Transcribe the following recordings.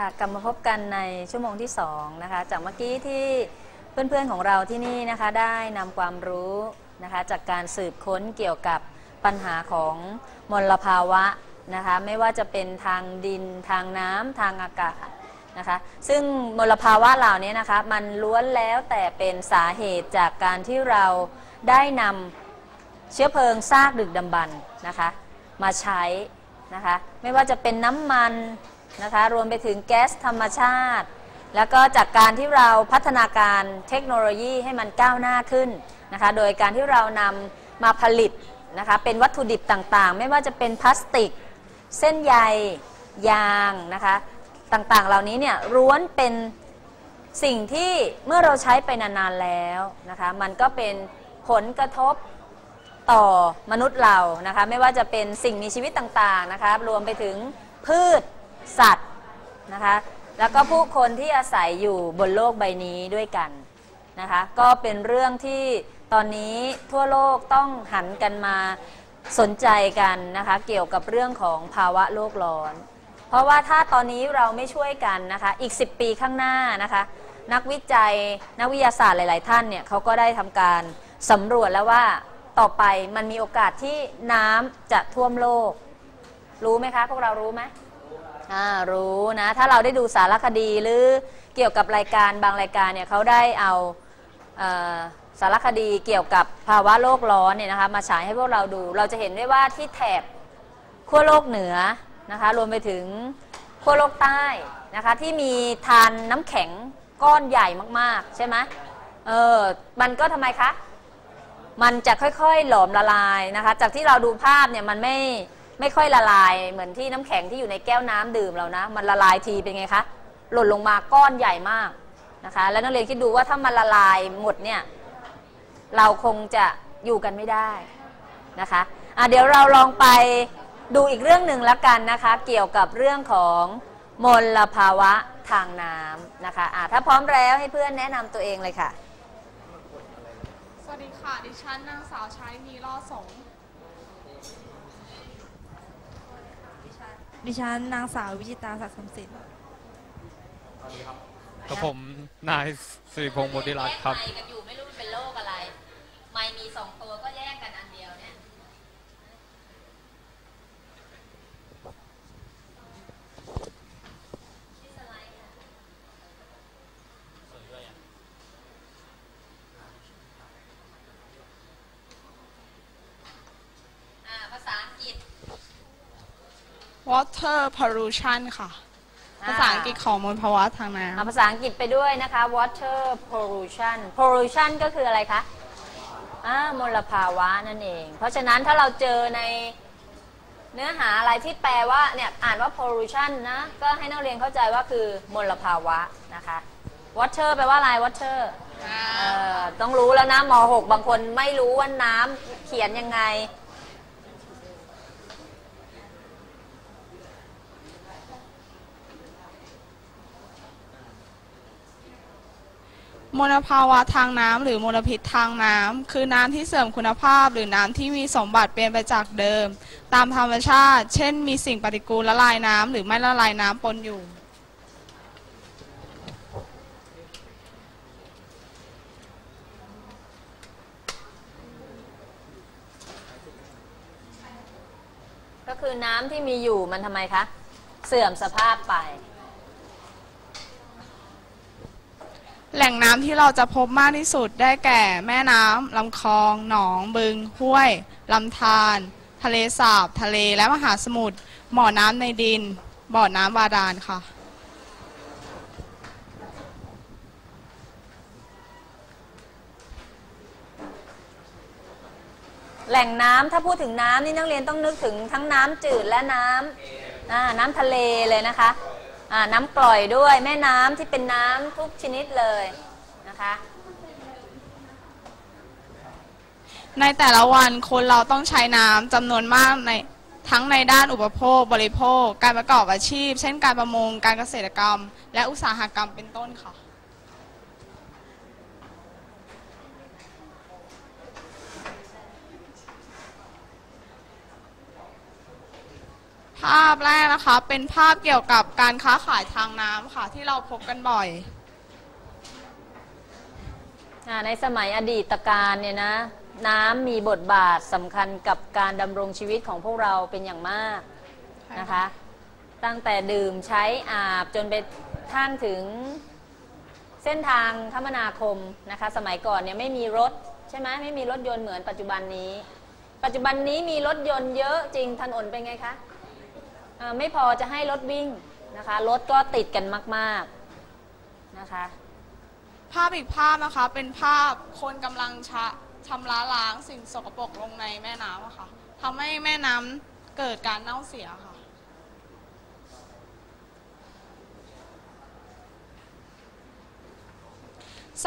ค่ะกลับมาพบกันในชั่วโมงที่2นะคะจากเมื่อกี้ที่เพื่อนๆของเราที่นี่นะคะได้นำความรู้นะคะจากการสืบค้นเกี่ยวกับปัญหาของมลภาวะนะคะไม่ว่าจะเป็นทางดินทางน้ำทางอากาศนะคะซึ่งมลภาวะเหล่านี้นะคะมันล้วนแล้วแต่เป็นสาเหตุจากการที่เราได้นำเชื้อเพลิงซากดึกดำบรรพ์นะคะมาใช้นะคะไม่ว่าจะเป็นน้ำมัน นะคะ รวมไปถึงแก๊สธรรมชาติ แล้วก็จากการที่เราพัฒนาการเทคโนโลยีให้มันก้าวหน้าขึ้นนะคะ โดยการที่เรานำมาผลิตนะคะ เป็นวัตถุดิบต่างๆ ไม่ว่าจะเป็นพลาสติก เส้นใย ยางนะคะ ต่างๆ เหล่านี้เนี่ยล้วนเป็นสิ่งที่เมื่อเราใช้ไปนานๆแล้วนะคะ มันก็เป็นผลกระทบต่อมนุษย์เรานะคะ ไม่ว่าจะเป็นสิ่งมีชีวิตต่างๆนะคะ รวมไปถึงพืช สัตว์นะคะ แล้วก็ผู้คนที่อาศัยอยู่บนโลกใบนี้ด้วยกันนะคะ ก็เป็นเรื่องที่ตอนนี้ทั่วโลกต้องหันกันมาสนใจกันนะคะ เกี่ยวกับเรื่องของภาวะโลกร้อน เพราะว่าถ้าตอนนี้เราไม่ช่วยกันนะคะ อีก 10 ปีข้างหน้านะคะ นักวิจัยนักวิทยาศาสตร์หลาย ๆ ท่านเนี่ยเขาก็ได้ทำการสำรวจแล้วว่าต่อไปมันมีโอกาสที่น้ำจะท่วมโลก รู้ไหมคะ พวกเรารู้ไหม อ่ารู้นะ ถ้าเราได้ดูสารคดีหรือเกี่ยวกับรายการบางรายการเนี่ยเขาได้เอาเอ่อสารคดีเกี่ยวกับภาวะโลกร้อนเนี่ยนะคะมาฉายให้พวกเราดู เราจะเห็นได้ว่าที่แถบขั้วโลกเหนือนะคะรวมไปถึงขั้วโลกใต้นะคะที่มีทานน้ำแข็งก้อนใหญ่มากๆ ใช่ไหมเออมันก็ทำไมคะ มันจะค่อยๆหลอมละลายนะคะ จากที่เราดูภาพเนี่ยมันไม่ ไม่ค่อยละลายเหมือนที่น้ำแข็งที่อยู่ในแก้วน้ำดื่มเรานะ มันละลายทีเป็นไงคะหล่นลงมาก้อนใหญ่มากนะคะ แล้วนักเรียนคิดดูว่าถ้ามันละลายหมดเนี่ยเราคงจะอยู่กันไม่ได้นะคะะเดี๋ยวเราลองไปดูอีกเรื่องหนึ่งแล้วกันนะคะ เกี่ยวกับเรื่องของมลภาวะทางน้ำนะคะะถ้าพร้อมแล้วให้เพื่อนแนะนำตัวเองเลยค่ะ สวัสดีค่ะ ดิฉันนางสาวชายนีรอสง ดิฉันนางสาววิจิตาศักดิ์สมศิลป์กับผมนายสิริพงศ์บดีรัตน์ครับ แยกไมค์กันอยู่ไม่รู้มันเป็นโรคอะไร ไมค์มีสองตัวก็แยกกันอันเดียวเนี่ย อ่าภาษาอังกฤษ วอเตอร์พ l u t i o n ค่ะ ภาษาอังกฤษของมลภาวะทางน้เอาภาษาอังกฤษไปด้วยนะคะ water pollution pollution ก็คืออะไรคะอ่ามลภาวะนั่นเอง เพราะฉะนั้นถ้าเราเจอในเนื้อหาอะไรที่แปลว่าเนี่ยอ่านว่า pollution นะ ก็ให้นักเรียนเข้าใจว่าคือมลภาวะนะคะ water แปลว่าอะไร water เอ่อต้องรู้แล้วนะม .6 บางคนไม่รู้ว่าน้ำเขียนยังไง มลภาวะทางน้ำหรือมลพิษทางน้ำคือน้ำที่เสื่อมคุณภาพ หรือน้ำที่มีสมบัติเปลี่ยนไปจากเดิม ตามธรรมชาติ เช่น มีสิ่งปฏิกูลละลายน้ำหรือไม่ละลายน้ำปนอยู่ ก็คือน้ำที่มีอยู่มันทำไมคะ เสื่อมสภาพไป แหล่งน้ำที่เราจะพบมากที่สุดได้แก่แม่น้ำลำคลอง หนอง บึง ห้วยลำธาร ทะเลสาบ ทะเลและมหาสมุทรบ่อน้ำในดิน บ่อน้ำบาดาลค่ะ แหล่งน้ำถ้าพูดถึงน้ำนี่นักเรียนต้องนึกถึงทั้งน้ำจืดและน้ำอ่าน้ำทะเลเลยนะคะ น้ำกล่อยด้วยแม่น้ำที่เป็นน้ำทุกชนิดเลยนะคะในแต่ละวันคนเราต้องใช้น้ำจำนวนมากในทั้งในด้านอุปโภค บริโภค การประกอบอาชีพ เช่นการประมง การเกษตรกรรม และอุตสาหกรรมเป็นต้นค่ะาพแรกนะคะ เป็นภาพเกี่ยวกับการค้าขายทางน้ำค่ะ ที่เราพบกันบ่อย อ่าในสมัยอดีตการเนี่ยนะ น้ำมีบทบาทสำคัญกับการดำรงชีวิตของพวกเราเป็นอย่างมากนะคะ ตั้งแต่ดื่มใช้อาบจนไปทั่งถึงเส้นทางคมนาคมนะคะ สมัยก่อนเนี่ยไม่มีรถใช่ไหมไม่มีรถยนต์เหมือนปัจจุบันนี้ ปัจจุบันนี้มีรถยนต์เยอะจริงถนนเป็นไงคะ ไม่พอจะให้รถวิ่งนะคะรถก็ติดกันมาก ๆนะคะ ภาพอีกภาพนะคะเป็นภาพคนกำลังชะชำระล้างสิ่งสกปรกลงในแม่น้ำอะค่ะทำให้แม่น้ำเกิดการเน่าเสียค่ะ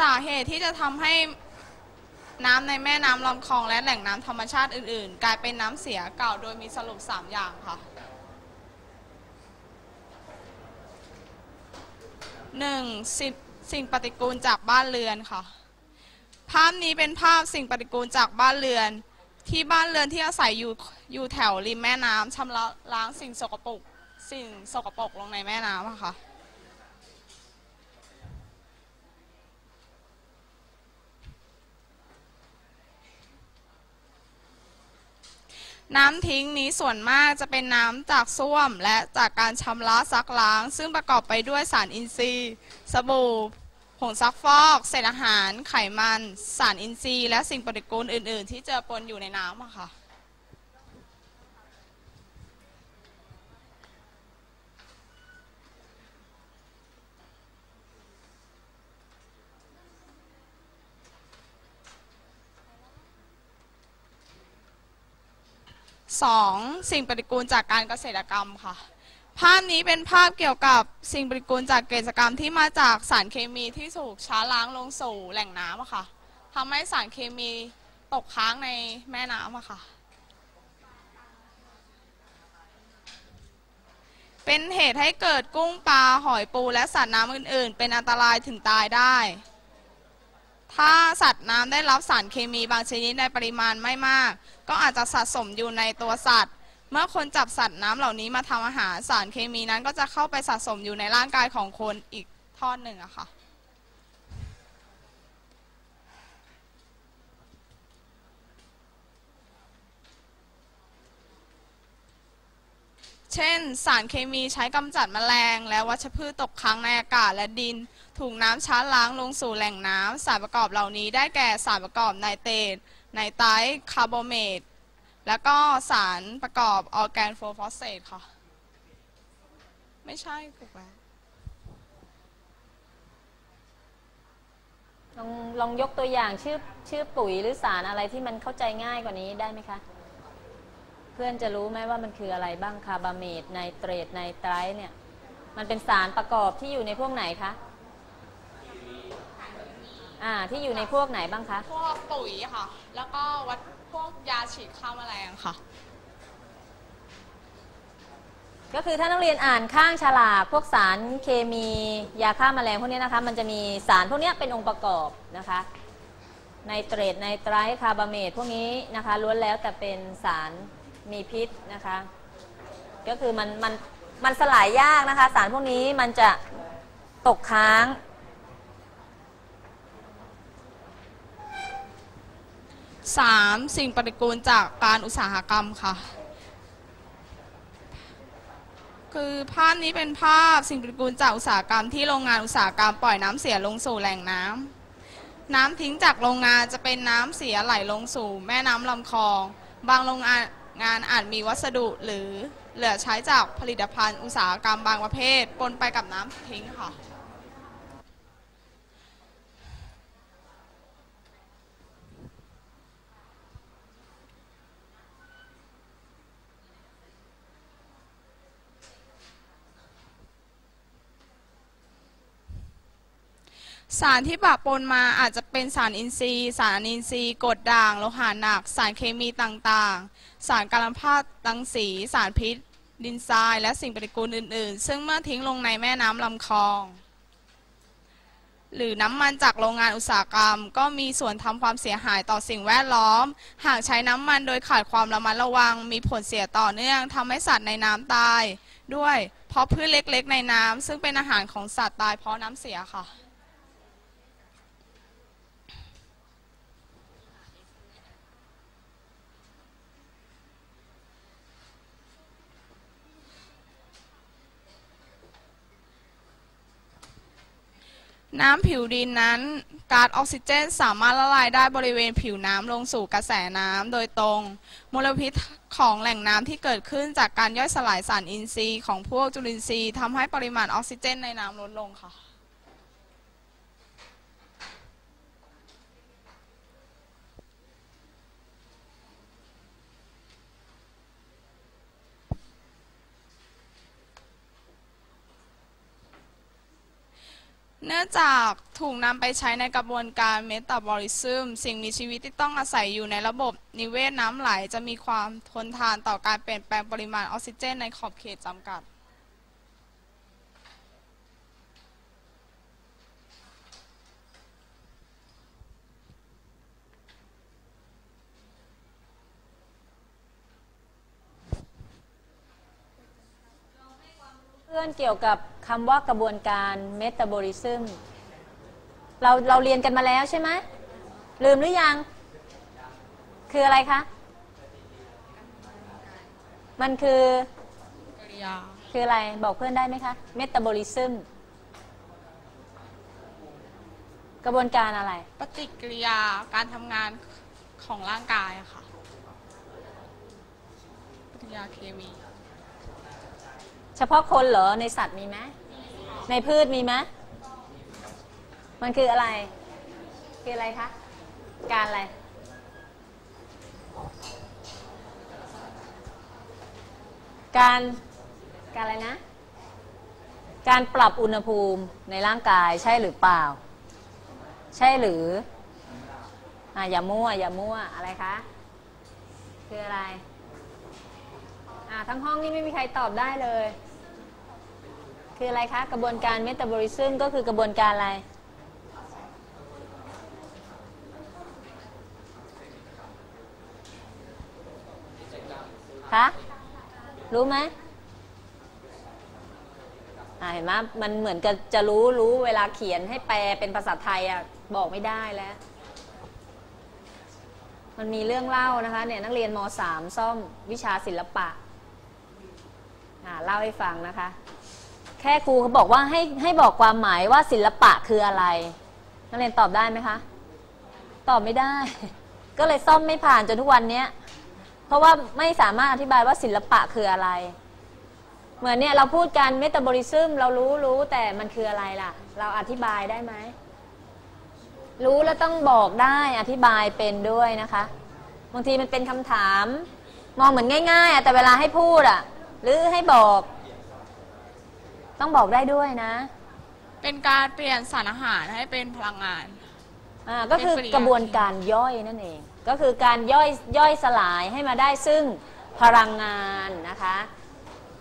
สาเหตุที่จะทำให้น้ำในแม่น้ำลำคลองและแหล่งน้ำธรรมชาติอื่น ๆ กลายเป็นน้ำเสียเก่าโดยมีสรุป 3 อย่างค่ะ หนึ่งสิ่งสิ่งปฏิกูลจากบ้านเรือนค่ะ ภาพนี้เป็นภาพสิ่งปฏิกูลจากบ้านเรือน ที่บ้านเรือนที่อาศัยอยู่อยู่แถวริมแม่น้ำชำระล้างสิ่งสกปรกสิ่งสกปรกลงในแม่น้ำค่ะ น้ำทิ้งนี้ส่วนมากจะเป็นน้ำจากส้วม และจากการชำระซักล้าง ซึ่งประกอบไปด้วยสารอินทรีย์ สบู่ ผงซักฟอก เศษอาหาร ไขมัน สารอินทรีย์ และสิ่งปฏิกูลอื่น ๆ ที่เจอปนอยู่ในน้ำค่ะ สองสิ่งปฏิกูลจากการเกษตรกรรมค่ะ ภาพนี้เป็นภาพเกี่ยวกับสิ่งปฏิกูลจากเกษตรกรรมที่มาจากสารเคมีที่ถูกช้าล้างลงสู่แหล่งน้ำอะค่ะทำให้สารเคมีตกค้างในแม่น้ำอะค่ะ เป็นเหตุให้เกิดกุ้งปลาหอยปูและสัตว์น้ำอื่น ๆ เป็นอันตรายถึงตายได้ ถ้าสัตว์น้ำได้รับสารเคมีบางชนิดในปริมาณไม่มาก ก็อาจจะสะสมอยู่ในตัวสัตว์ เมื่อคนจับสัตว์น้ำเหล่านี้มาทำอาหารสารเคมีนั้นก็จะเข้าไปสะสมอยู่ในร่างกายของคนอีกทอดหนึ่งอะค่ะเช่น สารเคมีใช้กำจัดแมลง และวัชพืชตกค้างในอากาศและดิน ถูกน้ำช้าล้างลงสู่แหล่งน้ำสารประกอบเหล่านี้ได้แก่สารประกอบไนเตรตไนไตร์คาร์บอเมตแล้วก็สารประกอบออร์แกนโฟฟอสเฟตค่ะ ไม่ใช่ถูกแล้วลองลองยกตัวอย่างชื่อชื่อปุ๋ยหรือสารอะไรที่มันเข้าใจง่ายกว่านี้ได้ไหมคะ เพื่อนจะรู้ไหมว่ามันคืออะไรบ้างคาร์บาเมตไนเตรตไนไตร์เนี่ย มันเป็นสารประกอบที่อยู่ในพวกไหนคะ อ่าที่อยู่ในพวกไหนบ้างคะ พวกปุ๋ยค่ะ แล้วก็วัดพวกยาฉีดฆ่าแมลงค่ะ ก็คือถ้านักเรียนอ่านข้างฉลากพวกสารเคมียาฆ่าแมลงพวกนี้นะคะ มันจะมีสารพวกนี้เป็นองค์ประกอบนะคะไนเตรตไนไตรท์คาร์บาเมตพวกนี้นะคะล้วนแล้วแต่เป็นสารมีพิษนะคะ ก็คือมันมันมันสลายยากนะคะ สารพวกนี้มันจะตกค้าง 3. สิ่งปฏิกูลจากการอุตสาหกรรมค่ะ คือภาพนี้เป็นภาพสิ่งปฏิกูลจากอุตสาหกรรมที่โรงงานอุตสาหกรรมปล่อยน้ำเสียลงสู่แหล่งน้ำน้ำทิ้งจากโรงงานจะเป็นน้ำเสียไหลลงสู่ แม่น้ำลำคลอง บางโรงงานงานอาจมีวัสดุหรือเหลือใช้จากผลิตภัณฑ์อุตสาหกรรมบางประเภทปนไปกับน้ำทิ้งค่ะ สารที่ปะปนมาอาจจะเป็นสารอินทรีย์ สารอินทรีย์กรดด่างโลหะหนัก สารเคมีต่างๆ สารกัมมันตรังสี สารพิษ ดินทราย และสิ่งปฏิกูลอื่น ๆ ซึ่งเมื่อทิ้งลงในแม่น้ำลำคลอง หรือน้ำมันจากโรงงานอุตสาหกรรม ก็มีส่วนทำความเสียหายต่อสิ่งแวดล้อม หากใช้น้ำมันโดยขาดความระมัดระวัง มีผลเสียต่อเนื่องทำให้สัตว์ในน้ำตาย ด้วยเพราะพืชเล็กๆ ในน้ำซึ่งเป็นอาหารของสัตว์ตายเพราะน้ำเสียค่ะ น้ำผิวดินนั้นก๊าซออกซิเจนสามารถละลายได้บริเวณผิวน้ำลงสู่กระแสน้ำโดยตรง มลพิษของแหล่งน้ำที่เกิดขึ้นจากการย่อยสลายสารอินทรีย์ของพวกจุลินทรีย์ทำให้ปริมาณออกซิเจนในน้ำลดลงค่ะ เนื่องจากถูกนำไปใช้ในกระบวนการเมตาบอลิซึมสิ่งมีชีวิตที่ต้องอาศัยอยู่ในระบบนิเวศน้ำไหล จะมีความทนทานต่อการเปลี่ยนแปลงปริมาณออกซิเจนในขอบเขตจำกัด เพื่อนเกี่ยวกับคำว่ากระบวนการเมตาบอลิซึมเราเราเรียนกันมาแล้วใช่ไหมลืมหรือยัง คืออะไรคะ มันคือกริยาคืออะไรบอกเพื่อนได้ไหมคะเมตาบอลิซึมกระบวนการอะไร ปฏิกิริยาการทำงานของร่างกายอะค่ะ ปฏิกิริยาเคมี เฉพาะคนเหรอในสัตว์มีไหมในพืชมีไหมมันคืออะไร คืออะไรคะ การอะไร การการอะไรนะ การปรับอุณหภูมิในร่างกายใช่หรือเปล่า ใช่หรืออะอย่ามั่ว อย่ามั่วอะไรคะคืออะไรอ่าทั้งห้องนี่ไม่มีใครตอบได้เลย คืออะไรคะ กระบวนการเมตาบอลิซึมก็คือกระบวนการอะไร คะ รู้ไหมอ่าเห็นไหมมันเหมือนกับจะรู้รู้เวลาเขียนให้แปลเป็นภาษาไทยอะบอกไม่ได้แล้ว มันมีเรื่องเล่านะคะเนี่ยนักเรียนม .3 ซ่อมวิชาศิลปะอ่าเล่าให้ฟังนะคะ แค่ครูเขาบอกว่าให้ให้บอกความหมายว่าศิลปะคืออะไร นักเรียนตอบได้ไหมคะ ตอบไม่ได้ ก็เลยซ่อมไม่ผ่านจนทุกวันเนี้ย เพราะว่าไม่สามารถอธิบายว่าศิลปะคืออะไร เหมือนเนี่ยเราพูดกันเมตาบอลิซึมเรารู้รู้แต่มันคืออะไรล่ะ เราอธิบายได้ไหม รู้แล้วต้องบอกได้อธิบายเป็นด้วยนะคะ บางทีมันเป็นคำถาม มองเหมือนง่าย ๆ แต่เวลาให้พูดอะหรือให้บอก ต้องบอกได้ด้วยนะ เป็นการเปลี่ยนสารอาหารให้เป็นพลังงาน อ่าก็คือเป็นปริยากระบวนการย่อยนั่นเอง ก็คือการย่อยย่อยสลายให้มาได้ซึ่งพลังงานนะคะ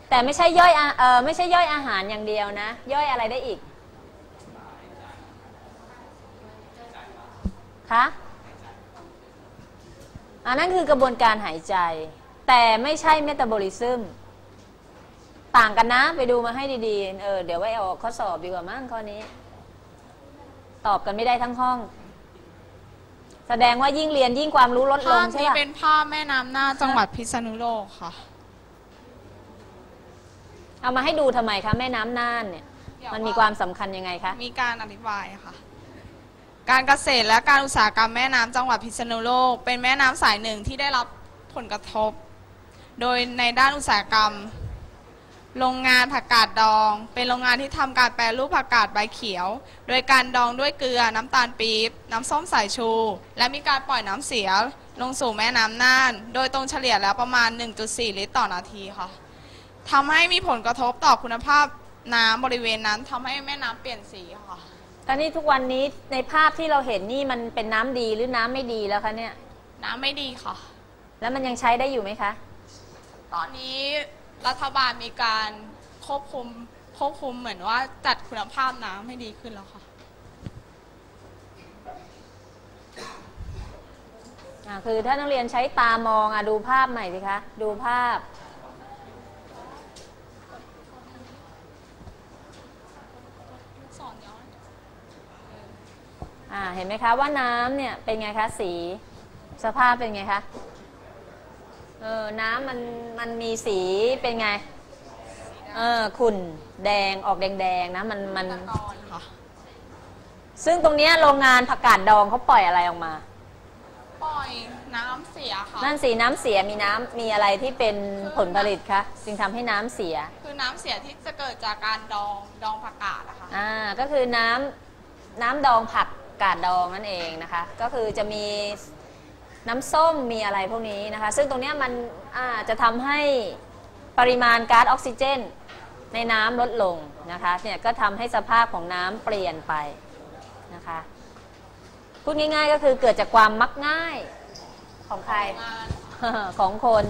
แต่ไม่ใช่ย่อยอาเออไม่ใช่ย่อยอาหารอย่างเดียวนะ ย่อยอะไรได้อีกคะอันนั้นคือกระบวนการหายใจ แต่ไม่ใช่เมตาบอลิซึม ต่างกันนะ ไปดูมาให้ดีๆ เออ เดี๋ยวไว้เอาข้อสอบดีกว่ามั้งข้อนี้ ตอบกันไม่ได้ทั้งห้อง แสดงว่ายิ่งเรียนยิ่งความรู้ลดลภางพใช่นี้ปะเป็นภาพแม่น้ำน่านจังหวัดพิษณุโลกค่ะ เอามาให้ดูทำไมคะแม่น้ำน่านเนี่ยมันมีความสำคัญยังไงคะ มีการอธิบายค่ะ การเกษตรและการอุตสาหกรรมแม่น้ำจังหวัดพิษณุโลก เป็นแม่น้ำสายหนึ่งที่ได้รับผลกระทบ โดยในด้านอุตสาหกรรม โรงงานผักกาดดอง เป็นโรงงานที่ทำการแปรรูปผักกาดใบเขียว โดยการดองด้วยเกลือน้ำตาลปี๊บน้ำส้มสายชู และมีการปล่อยน้ำเสีย ลงสู่แม่น้ำน่าน โดยตรงเฉลี่ยแล้วประมาณ 1.4 ลิตรต่อนาทีค่ะทำให้มีผลกระทบต่อคุณภาพน้ำบริเวณนั้นทำให้แม่น้ำเปลี่ยนสีค่ะ ตอนนี้ทุกวันนี้ในภาพที่เราเห็นนี่มันเป็นน้ำดีหรือน้ำไม่ดีแล้วคะเนี่ย น้ำไม่ดีค่ะ แล้วมันยังใช้ได้อยู่ไหมคะ ตอนนี้ รัฐบาลมีการควบคุมควบคุมเหมือนว่าจัดคุณภาพน้ำให้ดีขึ้นแล้วค่ะคือถ้านักเรียนใช้ตามองอดูภาพใหม่สิคะ ดูภาพอ่าเห็นไหมคะว่าน้ำเนี่ยเป็นไงคะสี สภาพเป็นไงคะ เออน้ำมันมันมีสีเป็นไง เออขุ่นแดงออกแดงๆนะมันมันตะกอนค่ะซึ่งตรงเนี้ยโรงงานผักกาดดองเขาปล่อยอะไรออกมา ปล่อยน้ำเสียค่ะ นั่นสีน้ำเสียมีน้ำมีอะไรที่เป็นผลผลิตคะจึงทำให้น้ำเสีย คือน้ำเสียที่จะเกิดจากการดองดองผักกาดอะค่ะ อ่าก็คือน้ำน้ำดองผักกาดดองนั่นเองนะคะ ก็คือจะมี น้ำส้มมีอะไรพวกนี้นะคะ ซึ่งตรงนี้มันจะทำให้ปริมาณก๊าซออกซิเจน ในน้ำลดลงนะคะเนี่ยก็ทำให้สภาพของน้ำเปลี่ยนไปนะคะพูดง่ายๆก็คือเกิดจากความมักง่ายของใครของคน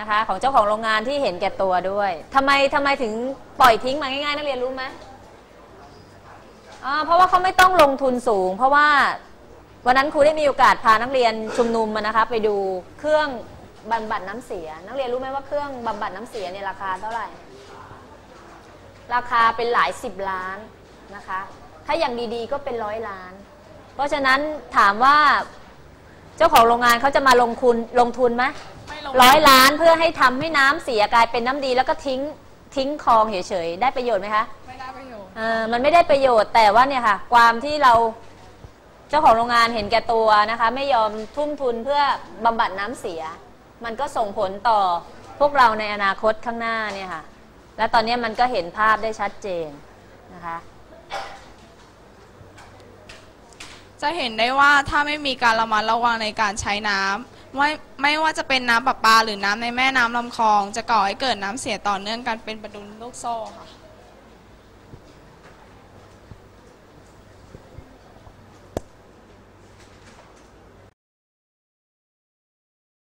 นะคะของเจ้าของโรงงานที่เห็นแก่ตัวด้วยทำไมทำไมถึงปล่อยทิ้งมาง่ายๆนักเรียนรู้ไหมเพราะว่าเขาไม่ต้องลงทุนสูง เพราะว่า วันนั้นครูได้มีโอกาสพานักเรียนชุมนุมมานะคะ ไปดูเครื่องบำบัดน้ำเสีย นักเรียนรู้ไหมว่าเครื่องบำบัดน้ำเสียเนี่ยราคาเท่าไหร่ ราคาเป็นหลายสิบล้านนะคะ ถ้าอย่างดีๆก็เป็นร้อยล้าน เพราะฉะนั้นถามว่าเจ้าของโรงงานเขาจะมาลงทุนลงทุนไหมไม่ลงร้อยล้านเพื่อให้ทำให้น้ำเสียกลายเป็นน้ำดีแล้วก็ทิ้งทิ้งคลองเฉยๆได้ประโยชน์ไหมคะ ไม่ได้ประโยชน์ เออมันไม่ได้ประโยชน์แต่ว่าเนี่ยค่ะ ความที่เรา เจ้าของโรงงานเห็นแก่ตัวนะคะ ไม่ยอมทุ่มทุนเพื่อบำบัดน้ำเสีย มันก็ส่งผลต่อพวกเราในอนาคตข้างหน้าเนี่ยค่ะ และตอนนี้มันก็เห็นภาพได้ชัดเจนนะคะจะเห็นได้ว่าถ้าไม่มีการระมัดระวังในการใช้น้ำไม่ไม่ว่าจะเป็นน้ำประปาหรือน้ำในแม่น้ำลำคลอง จะก่อให้เกิดน้ำเสียต่อเนื่องกันเป็นประดุลลูกโซ่ค่ะ